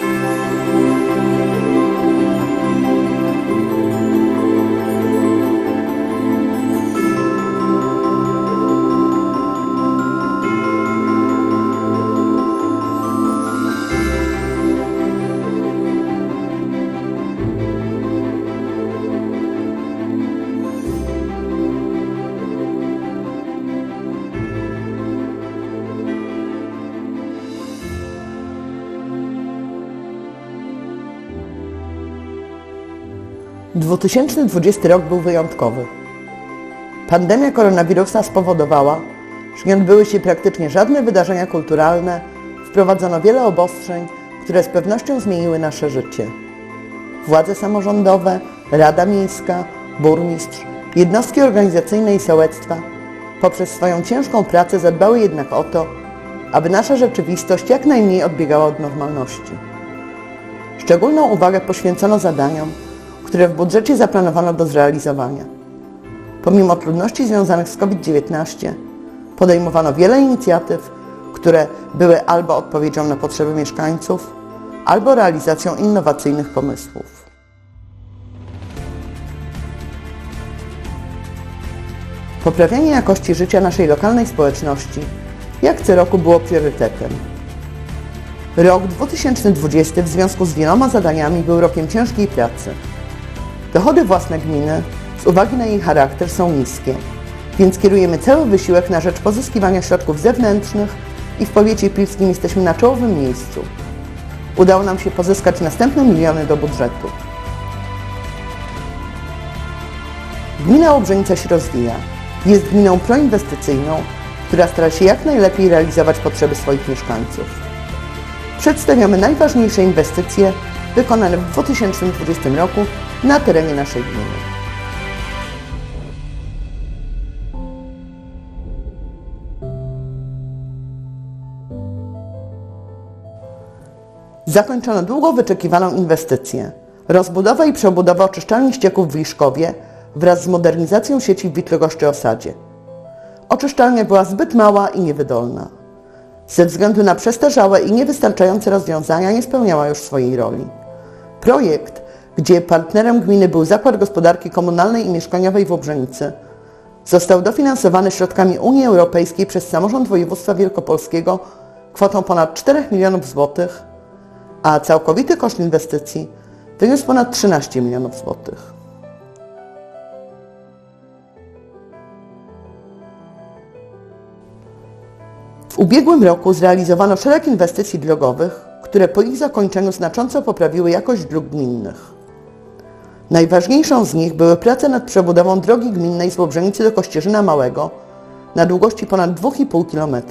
Música 2020 rok był wyjątkowy. Pandemia koronawirusa spowodowała, że nie odbyły się praktycznie żadne wydarzenia kulturalne, wprowadzono wiele obostrzeń, które z pewnością zmieniły nasze życie. Władze samorządowe, Rada Miejska, burmistrz, jednostki organizacyjne i sołectwa poprzez swoją ciężką pracę zadbały jednak o to, aby nasza rzeczywistość jak najmniej odbiegała od normalności. Szczególną uwagę poświęcono zadaniom, które w budżecie zaplanowano do zrealizowania. Pomimo trudności związanych z COVID-19 podejmowano wiele inicjatyw, które były albo odpowiedzią na potrzeby mieszkańców, albo realizacją innowacyjnych pomysłów. Poprawianie jakości życia naszej lokalnej społeczności jak co roku było priorytetem. Rok 2020 w związku z wieloma zadaniami był rokiem ciężkiej pracy. Dochody własne gminy z uwagi na jej charakter są niskie, więc kierujemy cały wysiłek na rzecz pozyskiwania środków zewnętrznych i w powiecie pilskim jesteśmy na czołowym miejscu. Udało nam się pozyskać następne miliony do budżetu. Gmina Łobrzenica się rozwija. Jest gminą proinwestycyjną, która stara się jak najlepiej realizować potrzeby swoich mieszkańców. Przedstawiamy najważniejsze inwestycje wykonane w 2020 roku na terenie naszej gminy. Zakończono długo wyczekiwaną inwestycję. Rozbudowę i przebudowę oczyszczalni ścieków w Liszkowie wraz z modernizacją sieci w Witlegoszczy Osadzie. Oczyszczalnia była zbyt mała i niewydolna. Ze względu na przestarzałe i niewystarczające rozwiązania nie spełniała już swojej roli. Projekt, gdzie partnerem gminy był Zakład Gospodarki Komunalnej i Mieszkaniowej w Łobrzenicy, został dofinansowany środkami Unii Europejskiej przez samorząd województwa wielkopolskiego kwotą ponad 4 milionów złotych, a całkowity koszt inwestycji wyniósł ponad 13 milionów złotych. W ubiegłym roku zrealizowano szereg inwestycji drogowych, które po ich zakończeniu znacząco poprawiły jakość dróg gminnych. Najważniejszą z nich były prace nad przebudową drogi gminnej z Łobrzenicy do Kościerzyna Małego na długości ponad 2,5 km.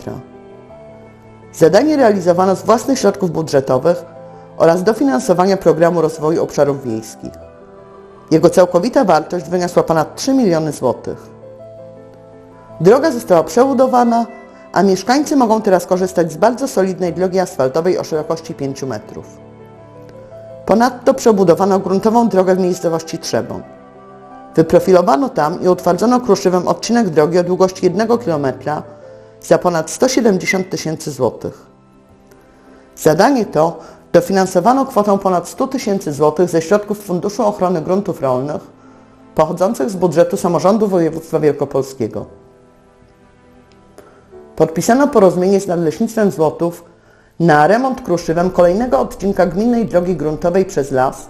Zadanie realizowano z własnych środków budżetowych oraz dofinansowania programu rozwoju obszarów wiejskich. Jego całkowita wartość wyniosła ponad 3 miliony złotych. Droga została przebudowana, a mieszkańcy mogą teraz korzystać z bardzo solidnej drogi asfaltowej o szerokości 5 metrów. Ponadto przebudowano gruntową drogę w miejscowości Trzebą. Wyprofilowano tam i utwardzono kruszywem odcinek drogi o długości 1 km za ponad 170 tysięcy złotych. Zadanie to dofinansowano kwotą ponad 100 tysięcy złotych ze środków Funduszu Ochrony Gruntów Rolnych pochodzących z budżetu samorządu województwa wielkopolskiego. Podpisano porozumienie z Nadleśnictwem Złotów na remont kruszywem kolejnego odcinka gminnej drogi gruntowej przez las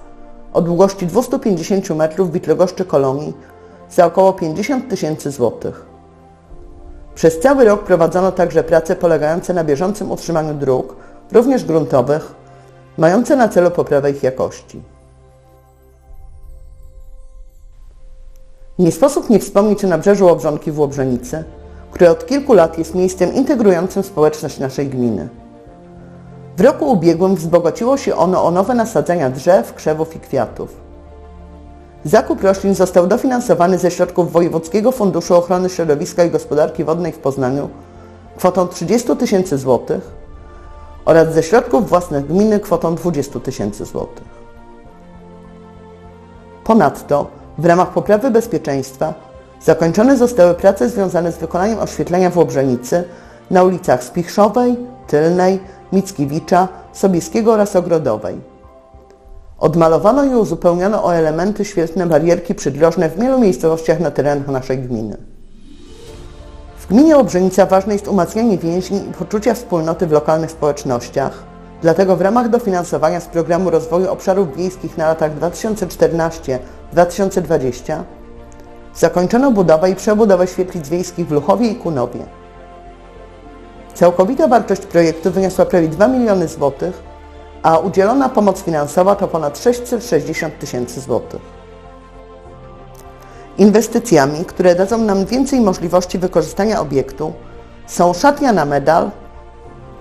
o długości 250 metrów Witlegoszczy Kolonii za około 50 tysięcy złotych. Przez cały rok prowadzono także prace polegające na bieżącym utrzymaniu dróg, również gruntowych, mające na celu poprawę ich jakości. Nie sposób nie wspomnieć o nabrzeżu Łobrzonki w Łobrzenicy, które od kilku lat jest miejscem integrującym społeczność naszej gminy. W roku ubiegłym wzbogaciło się ono o nowe nasadzenia drzew, krzewów i kwiatów. Zakup roślin został dofinansowany ze środków Wojewódzkiego Funduszu Ochrony Środowiska i Gospodarki Wodnej w Poznaniu kwotą 30 tysięcy złotych oraz ze środków własnych gminy kwotą 20 tysięcy złotych. Ponadto w ramach poprawy bezpieczeństwa zakończone zostały prace związane z wykonaniem oświetlenia w Łobrzenicy na ulicach Spichrzowej, Tylnej, Mickiewicza, Sobieskiego oraz Ogrodowej. Odmalowano i uzupełniono o elementy świetlne barierki przydrożne w wielu miejscowościach na terenach naszej gminy. W gminie Obrzenica ważne jest umacnianie więzi i poczucia wspólnoty w lokalnych społecznościach, dlatego w ramach dofinansowania z Programu Rozwoju Obszarów Wiejskich na latach 2014-2020 zakończono budowę i przebudowę świetlic wiejskich w Luchowie i Kunowie. Całkowita wartość projektu wyniosła prawie 2 miliony złotych, a udzielona pomoc finansowa to ponad 660 tysięcy złotych. Inwestycjami, które dadzą nam więcej możliwości wykorzystania obiektu są szatnia na medal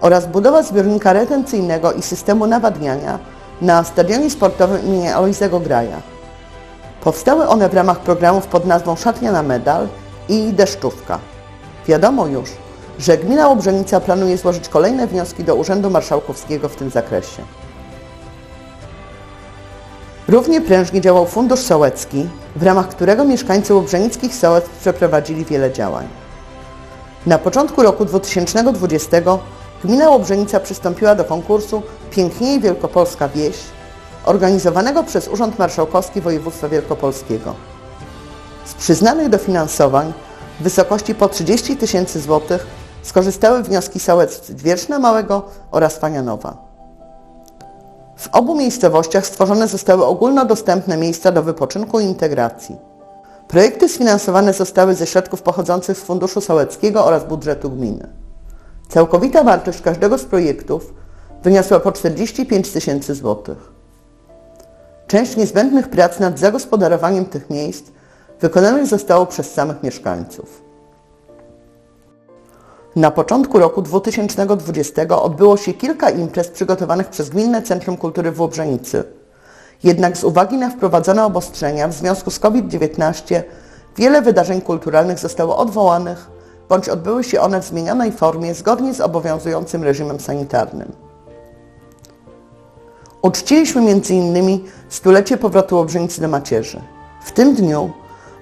oraz budowa zbiornika retencyjnego i systemu nawadniania na stadionie sportowym im. Graja. Powstały one w ramach programów pod nazwą Szatnia na medal i Deszczówka. Wiadomo już, że gmina Łobrzenica planuje złożyć kolejne wnioski do Urzędu Marszałkowskiego w tym zakresie. Równie prężnie działał Fundusz Sołecki, w ramach którego mieszkańcy łobrzenickich sołectw przeprowadzili wiele działań. Na początku roku 2020 gmina Łobrzenica przystąpiła do konkursu Piękniej Wielkopolska Wieś, organizowanego przez Urząd Marszałkowski Województwa Wielkopolskiego. Z przyznanych dofinansowań w wysokości po 30 tysięcy złotych skorzystały wnioski sołectw Dwierszna Małego oraz Fanianowa. W obu miejscowościach stworzone zostały ogólnodostępne miejsca do wypoczynku i integracji. Projekty sfinansowane zostały ze środków pochodzących z Funduszu Sołeckiego oraz budżetu gminy. Całkowita wartość każdego z projektów wyniosła po 45 tysięcy złotych. Część niezbędnych prac nad zagospodarowaniem tych miejsc wykonanych zostało przez samych mieszkańców. Na początku roku 2020 odbyło się kilka imprez przygotowanych przez Gminne Centrum Kultury w Łobrzenicy. Jednak z uwagi na wprowadzone obostrzenia w związku z COVID-19 wiele wydarzeń kulturalnych zostało odwołanych bądź odbyły się one w zmienionej formie zgodnie z obowiązującym reżimem sanitarnym. Uczciliśmy m.in. stulecie powrotu Łobrzenicy do macierzy. W tym dniu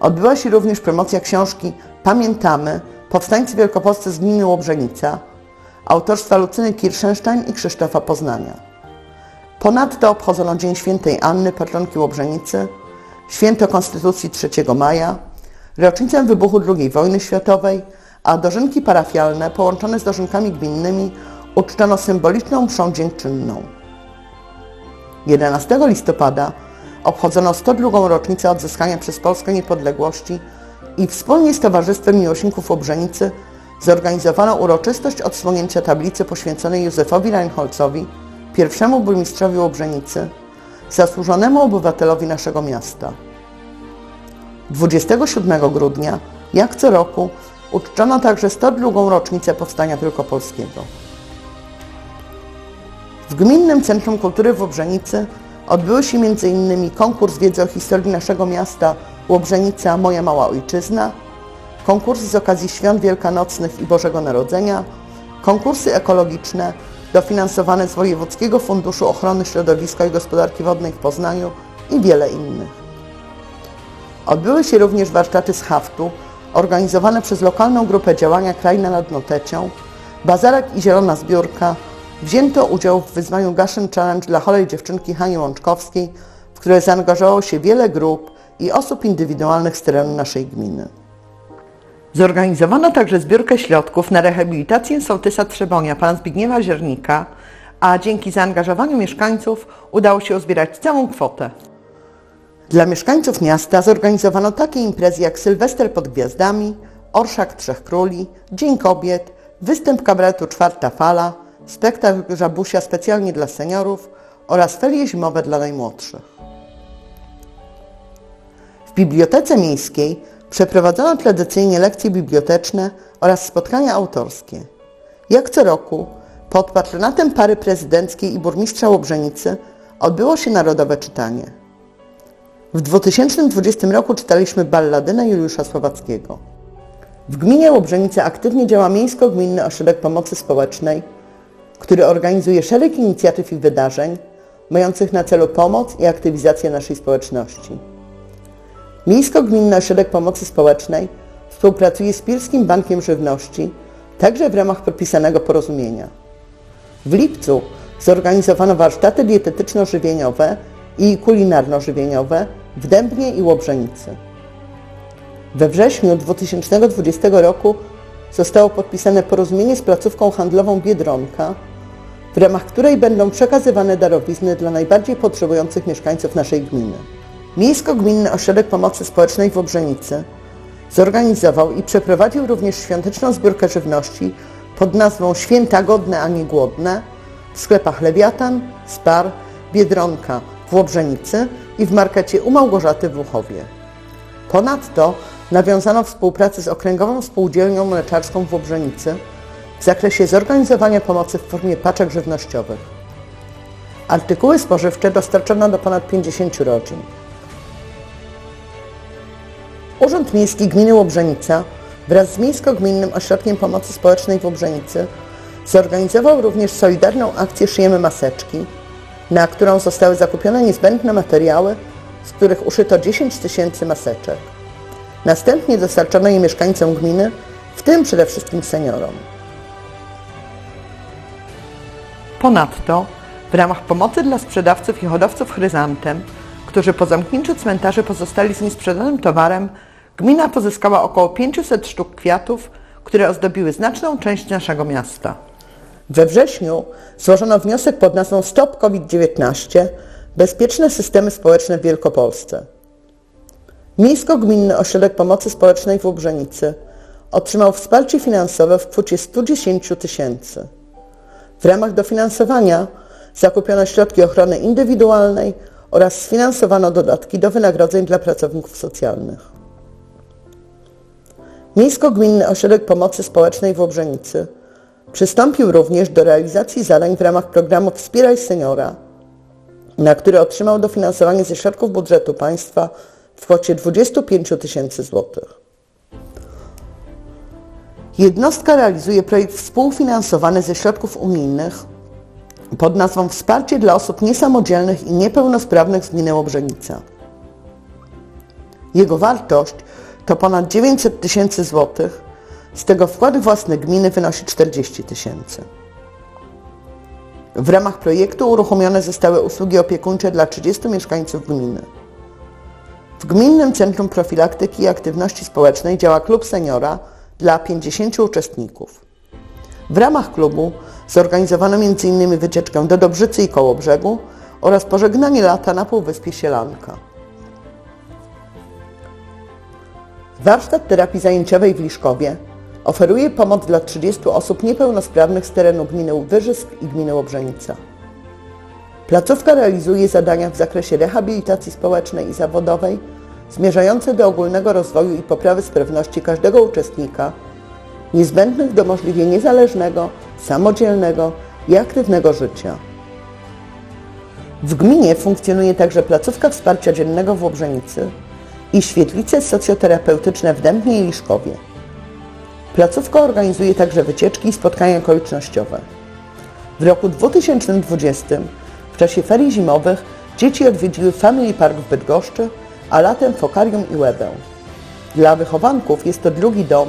odbyła się również promocja książki Pamiętamy Powstańcy Wielkopolscy z gminy Łobrzenica autorstwa Lucyny Kirschenstein i Krzysztofa Poznania. Ponadto obchodzono Dzień Świętej Anny, patronki Łobrzenicy, Święto Konstytucji 3 maja, rocznicę wybuchu II wojny światowej, a dożynki parafialne połączone z dożynkami gminnymi uczczono symboliczną mszą dziękczynną. 11 listopada obchodzono 102. rocznicę odzyskania przez Polskę niepodległości i wspólnie z Towarzystwem Miłośników Obrzenicy zorganizowano uroczystość odsłonięcia tablicy poświęconej Józefowi Reinholzowi, pierwszemu burmistrzowi Obrzenicy, zasłużonemu obywatelowi naszego miasta. 27 grudnia, jak co roku, uczczono także 102. rocznicę Powstania Wielkopolskiego. W Gminnym Centrum Kultury w Obrzenicy odbyły się m.in. konkurs wiedzy o historii naszego miasta Łobrzenica Moja Mała Ojczyzna, konkursy z okazji Świąt Wielkanocnych i Bożego Narodzenia, konkursy ekologiczne dofinansowane z Wojewódzkiego Funduszu Ochrony Środowiska i Gospodarki Wodnej w Poznaniu i wiele innych. Odbyły się również warsztaty z haftu organizowane przez lokalną grupę działania Kraina nad Notecią, Bazarek i Zielona Zbiórka, wzięto udział w wyzwaniu Gaszyn Challenge dla chorej dziewczynki Hani Łączkowskiej, w które zaangażowało się wiele grup i osób indywidualnych z terenu naszej gminy. Zorganizowano także zbiórkę środków na rehabilitację sołtysa Trzebonia, pana Zbigniewa Ziernika, a dzięki zaangażowaniu mieszkańców udało się uzbierać całą kwotę. Dla mieszkańców miasta zorganizowano takie imprezy jak Sylwester pod Gwiazdami, Orszak Trzech Króli, Dzień Kobiet, występ kabaretu Czwarta Fala, spektakl Żabusia specjalnie dla seniorów oraz ferie zimowe dla najmłodszych. W Bibliotece Miejskiej przeprowadzono tradycyjnie lekcje biblioteczne oraz spotkania autorskie. Jak co roku, pod patronatem pary prezydenckiej i burmistrza Łobrzenicy odbyło się narodowe czytanie. W 2020 roku czytaliśmy balladynę Juliusza Słowackiego. W gminie Łobrzenice aktywnie działa Miejsko-Gminny Ośrodek Pomocy Społecznej, który organizuje szereg inicjatyw i wydarzeń mających na celu pomoc i aktywizację naszej społeczności. Miejsko-Gminny Ośrodek Pomocy Społecznej współpracuje z Pirskim Bankiem Żywności, także w ramach podpisanego porozumienia. W lipcu zorganizowano warsztaty dietetyczno-żywieniowe i kulinarno-żywieniowe w Dębnie i Łobrzenicy. We wrześniu 2020 roku zostało podpisane porozumienie z placówką handlową Biedronka, w ramach której będą przekazywane darowizny dla najbardziej potrzebujących mieszkańców naszej gminy. Miejsko-Gminny Ośrodek Pomocy Społecznej w Obrzenicy zorganizował i przeprowadził również świąteczną zbiórkę żywności pod nazwą Święta Godne, a nie Głodne w sklepach Lewiatan, Spar, Biedronka w Łobrzenicy i w markecie u Małgorzaty w Łuchowie. Ponadto nawiązano współpracę z Okręgową Spółdzielnią Mleczarską w Łobrzenicy w zakresie zorganizowania pomocy w formie paczek żywnościowych. Artykuły spożywcze dostarczono do ponad 50 rodzin. Urząd Miejski Gminy Łobrzenica wraz z Miejsko-Gminnym Ośrodkiem Pomocy Społecznej w Łobrzenicy zorganizował również solidarną akcję Szyjemy Maseczki, na którą zostały zakupione niezbędne materiały, z których uszyto 10 tysięcy maseczek. Następnie dostarczono je mieszkańcom gminy, w tym przede wszystkim seniorom. Ponadto w ramach pomocy dla sprzedawców i hodowców chryzantem, którzy po zamknięciu cmentarzy pozostali z niesprzedanym towarem, gmina pozyskała około 500 sztuk kwiatów, które ozdobiły znaczną część naszego miasta. We wrześniu złożono wniosek pod nazwą Stop COVID-19 Bezpieczne systemy społeczne w Wielkopolsce. Miejsko-Gminny Ośrodek Pomocy Społecznej w Łobrzenicy otrzymał wsparcie finansowe w kwocie 110 tysięcy. W ramach dofinansowania zakupiono środki ochrony indywidualnej oraz sfinansowano dodatki do wynagrodzeń dla pracowników socjalnych. Miejsko-Gminny Ośrodek Pomocy Społecznej w Łobrzenicy przystąpił również do realizacji zadań w ramach programu Wspieraj Seniora, na który otrzymał dofinansowanie ze środków budżetu państwa w kwocie 25 tysięcy złotych. Jednostka realizuje projekt współfinansowany ze środków unijnych pod nazwą Wsparcie dla osób niesamodzielnych i niepełnosprawnych z gminy Łobrzenica. Jego wartość to ponad 900 tysięcy złotych, z tego wkłady własne gminy wynosi 40 tysięcy. W ramach projektu uruchomione zostały usługi opiekuńcze dla 30 mieszkańców gminy. W Gminnym Centrum Profilaktyki i Aktywności Społecznej działa klub seniora dla 50 uczestników. W ramach klubu zorganizowano m.in. wycieczkę do Dobrzycy i Kołobrzegu oraz pożegnanie lata na Półwyspie Sielanka. Warsztat terapii zajęciowej w Liszkowie oferuje pomoc dla 30 osób niepełnosprawnych z terenu gminy Wyżysk i gminy Łobrzenica. Placówka realizuje zadania w zakresie rehabilitacji społecznej i zawodowej zmierzające do ogólnego rozwoju i poprawy sprawności każdego uczestnika, niezbędnych do możliwie niezależnego, samodzielnego i aktywnego życia. W gminie funkcjonuje także placówka wsparcia dziennego w Łobrzenicy i świetlice socjoterapeutyczne w Dębnie i Liszkowie. Placówka organizuje także wycieczki i spotkania okolicznościowe. W roku 2020 w czasie ferii zimowych dzieci odwiedziły Family Park w Bydgoszczy, a latem Fokarium i Łebę. Dla wychowanków jest to drugi dom,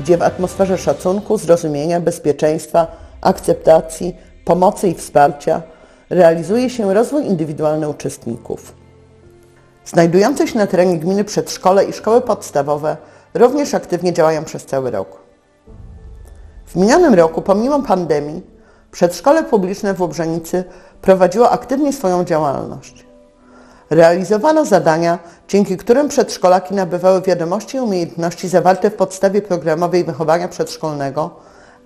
gdzie w atmosferze szacunku, zrozumienia, bezpieczeństwa, akceptacji, pomocy i wsparcia realizuje się rozwój indywidualny uczestników. Znajdujące się na terenie gminy przedszkole i szkoły podstawowe również aktywnie działają przez cały rok. W minionym roku, pomimo pandemii, przedszkole publiczne w Łobrzenicy prowadziło aktywnie swoją działalność. Realizowano zadania, dzięki którym przedszkolaki nabywały wiadomości i umiejętności zawarte w podstawie programowej wychowania przedszkolnego,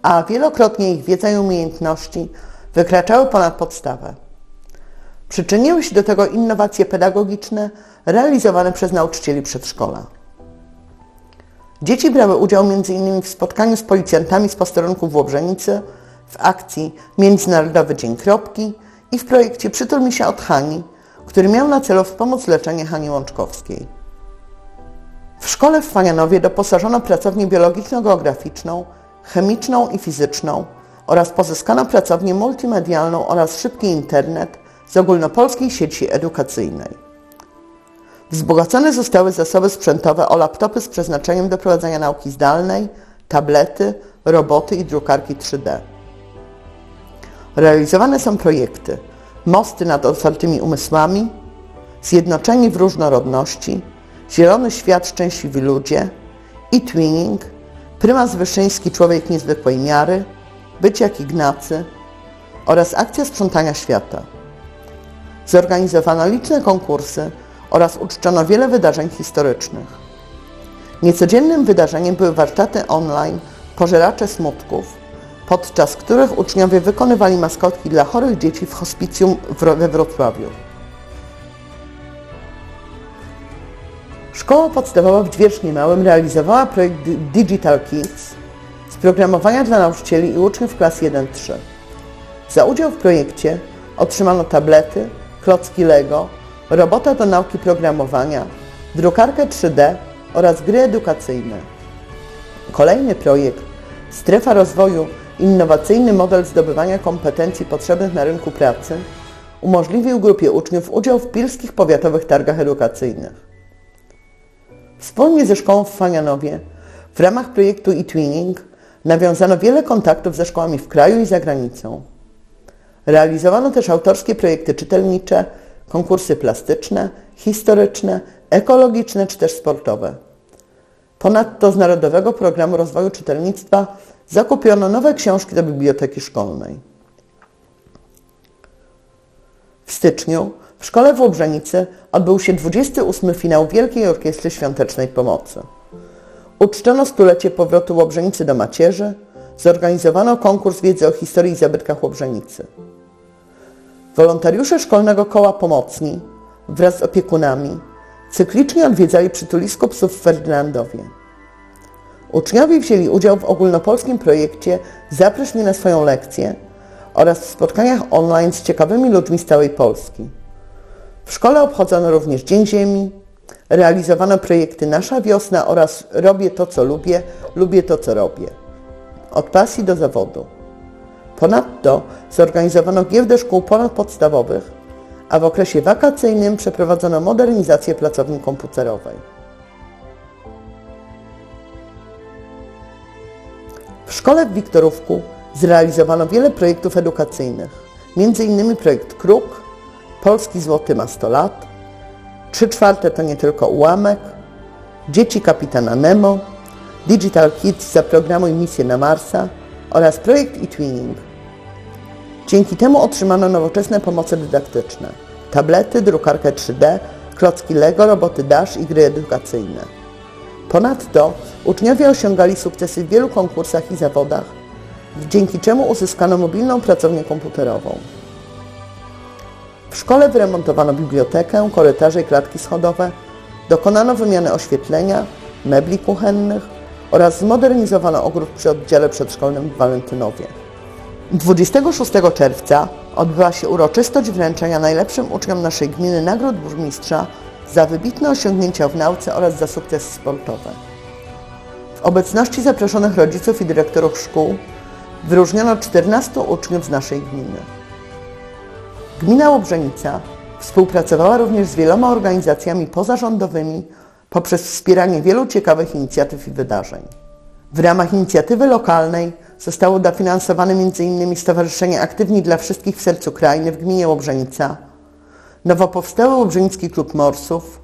a wielokrotnie ich wiedza i umiejętności wykraczały ponad podstawę. Przyczyniły się do tego innowacje pedagogiczne realizowane przez nauczycieli przedszkola. Dzieci brały udział m.in. w spotkaniu z policjantami z posterunku w Łobrzenicy, w akcji Międzynarodowy Dzień Kropki i w projekcie Przytul mi się od Hani, który miał na celu wspomóc leczenie Hani Łączkowskiej. W szkole w Fanianowie doposażono pracownię biologiczno-geograficzną, chemiczną i fizyczną oraz pozyskano pracownię multimedialną oraz szybki internet z ogólnopolskiej sieci edukacyjnej. Wzbogacone zostały zasoby sprzętowe o laptopy z przeznaczeniem do prowadzenia nauki zdalnej, tablety, roboty i drukarki 3D. Realizowane są projekty Mosty nad otwartymi umysłami, Zjednoczeni w różnorodności, Zielony świat, szczęśliwi ludzie, e-twinning, Prymas Wyszyński, człowiek niezwykłej miary, Być jak Ignacy oraz akcja sprzątania świata. Zorganizowano liczne konkursy oraz uczczono wiele wydarzeń historycznych. Niecodziennym wydarzeniem były warsztaty online Pożeracze Smutków, podczas których uczniowie wykonywali maskotki dla chorych dzieci w hospicjum we Wrocławiu. Szkoła podstawowa w Dwierzchnie Małym realizowała projekt Di- Digital Kids z programowania dla nauczycieli i uczniów klas 1-3. Za udział w projekcie otrzymano tablety, klocki Lego, robota do nauki programowania, drukarkę 3D oraz gry edukacyjne. Kolejny projekt Strefa Rozwoju Innowacyjny model zdobywania kompetencji potrzebnych na rynku pracy umożliwił grupie uczniów udział w pilskich powiatowych targach edukacyjnych. Wspólnie ze szkołą w Fanianowie w ramach projektu eTwinning nawiązano wiele kontaktów ze szkołami w kraju i za granicą. Realizowano też autorskie projekty czytelnicze, konkursy plastyczne, historyczne, ekologiczne czy też sportowe. Ponadto z Narodowego Programu Rozwoju Czytelnictwa zakupiono nowe książki do biblioteki szkolnej. W styczniu w szkole w Łobrzenicy odbył się 28. finał Wielkiej Orkiestry Świątecznej Pomocy. Uczczono stulecie powrotu Łobrzenicy do macierzy, zorganizowano konkurs wiedzy o historii i zabytkach Łobrzenicy. Wolontariusze Szkolnego Koła Pomocni wraz z opiekunami cyklicznie odwiedzali przytulisko psów w Ferdynandowie. Uczniowie wzięli udział w ogólnopolskim projekcie Zaproś mnie na swoją lekcję oraz w spotkaniach online z ciekawymi ludźmi z całej Polski. W szkole obchodzono również Dzień Ziemi, realizowano projekty Nasza Wiosna oraz Robię to, co lubię, lubię to, co robię. Od pasji do zawodu. Ponadto zorganizowano giełdę szkół ponadpodstawowych, a w okresie wakacyjnym przeprowadzono modernizację pracowni komputerowej. W szkole w Wiktorówku zrealizowano wiele projektów edukacyjnych, m.in. projekt Kruk, Polski Złoty ma 100 lat, 3 czwarte to nie tylko ułamek, Dzieci kapitana Nemo, Digital Kids Zaprogramuj misję na Marsa oraz projekt eTwinning. Dzięki temu otrzymano nowoczesne pomoce dydaktyczne, tablety, drukarkę 3D, klocki Lego, roboty Dash i gry edukacyjne. Ponadto uczniowie osiągali sukcesy w wielu konkursach i zawodach, dzięki czemu uzyskano mobilną pracownię komputerową. W szkole wyremontowano bibliotekę, korytarze i klatki schodowe, dokonano wymiany oświetlenia, mebli kuchennych oraz zmodernizowano ogród przy oddziale przedszkolnym w Walentynowie. 26 czerwca odbyła się uroczystość wręczenia najlepszym uczniom naszej gminy nagród burmistrza za wybitne osiągnięcia w nauce oraz za sukcesy sportowe. W obecności zaproszonych rodziców i dyrektorów szkół wyróżniono 14 uczniów z naszej gminy. Gmina Łobrzenica współpracowała również z wieloma organizacjami pozarządowymi poprzez wspieranie wielu ciekawych inicjatyw i wydarzeń. W ramach inicjatywy lokalnej zostało dofinansowane m.in. Stowarzyszenie Aktywni dla Wszystkich w Sercu Krainy w gminie Łobrzenica, nowo powstały Łobrzenicki Klub Morsów,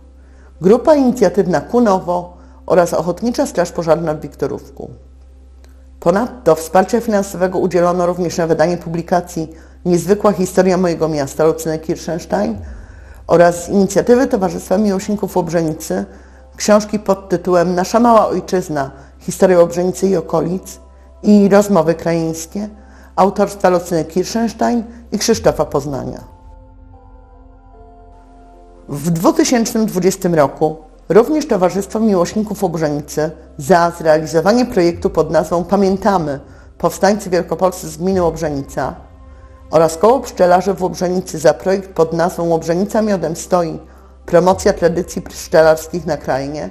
Grupa Inicjatywna Kunowo oraz Ochotnicza Straż Pożarna w Wiktorówku. Ponadto wsparcia finansowego udzielono również na wydanie publikacji Niezwykła historia mojego miasta Lucyny Kirchenstein oraz z inicjatywy Towarzystwa Miłośników Łobrzenicy książki pod tytułem Nasza mała ojczyzna historia Łobrzenicy i okolic i rozmowy krajeńskie autorstwa Lucyny Kirchenstein i Krzysztofa Poznania. W 2020 roku również Towarzystwo Miłośników Łobrzenicy za zrealizowanie projektu pod nazwą Pamiętamy Powstańcy Wielkopolscy z gminy Łobrzenica oraz Koło Pszczelarzy w Łobrzenicy za projekt pod nazwą Łobrzenica Miodem Stoi Promocja tradycji pszczelarskich na krainie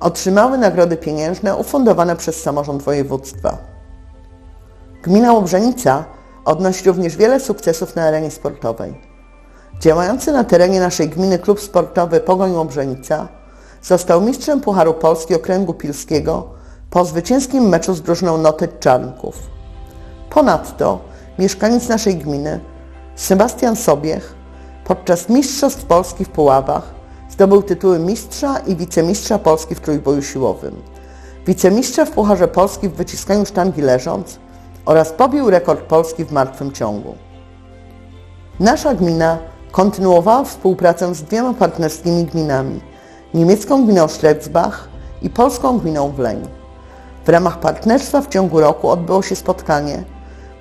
otrzymały nagrody pieniężne ufundowane przez samorząd województwa. Gmina Łobrzenica odnosi również wiele sukcesów na arenie sportowej. Działający na terenie naszej gminy klub sportowy Pogoń Łobrzenica został mistrzem Pucharu Polski Okręgu Pilskiego po zwycięskim meczu z drużyną Noty Czarnków. Ponadto mieszkaniec naszej gminy, Sebastian Sobiech, podczas Mistrzostw Polski w Puławach zdobył tytuły mistrza i wicemistrza Polski w trójboju siłowym, wicemistrza w Pucharze Polski w wyciskaniu sztangi leżąc oraz pobił rekord Polski w martwym ciągu. Nasza gmina kontynuowała współpracę z dwiema partnerskimi gminami, niemiecką gminą Schletzbach i polską gminą Wleń. W ramach partnerstwa w ciągu roku odbyło się spotkanie,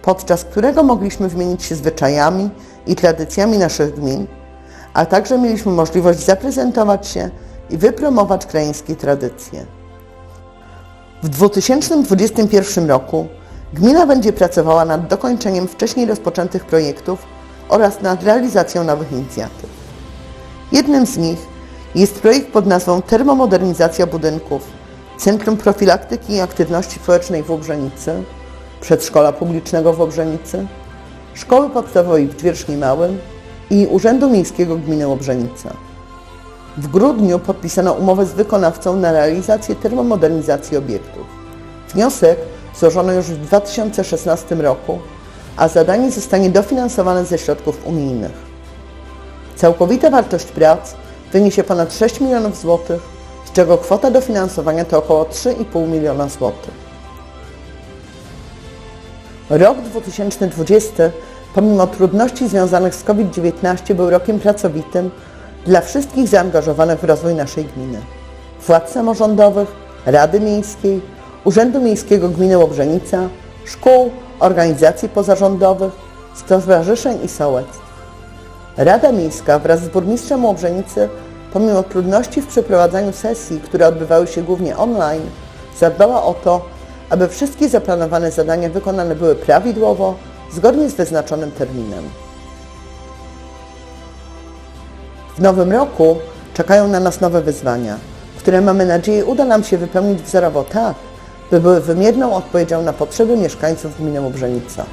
podczas którego mogliśmy wymienić się zwyczajami i tradycjami naszych gmin, a także mieliśmy możliwość zaprezentować się i wypromować krajeńskie tradycje. W 2021 roku gmina będzie pracowała nad dokończeniem wcześniej rozpoczętych projektów oraz nad realizacją nowych inicjatyw. Jednym z nich jest projekt pod nazwą Termomodernizacja budynków Centrum Profilaktyki i Aktywności Społecznej w Łobrzenicy, Przedszkola Publicznego w Łobrzenicy, Szkoły Podstawowej w Dwierzchni Małym i Urzędu Miejskiego Gminy Łobrzenica. W grudniu podpisano umowę z wykonawcą na realizację termomodernizacji obiektów. Wniosek złożono już w 2016 roku, a zadanie zostanie dofinansowane ze środków unijnych. Całkowita wartość prac wyniesie ponad 6 milionów złotych, z czego kwota dofinansowania to około 3,5 miliona złotych. Rok 2020, pomimo trudności związanych z COVID-19, był rokiem pracowitym dla wszystkich zaangażowanych w rozwój naszej gminy. Władz samorządowych, Rady Miejskiej, Urzędu Miejskiego Gminy Łobrzenica, szkół, organizacji pozarządowych, stowarzyszeń i sołectw. Rada Miejska wraz z burmistrzem Łobrzenicy, pomimo trudności w przeprowadzaniu sesji, które odbywały się głównie online, zadbała o to, aby wszystkie zaplanowane zadania wykonane były prawidłowo, zgodnie z wyznaczonym terminem. W nowym roku czekają na nas nowe wyzwania, które mamy nadzieję uda nam się wypełnić wzorowo tak, by były wymierną odpowiedzią na potrzeby mieszkańców gminy Łobrzenica.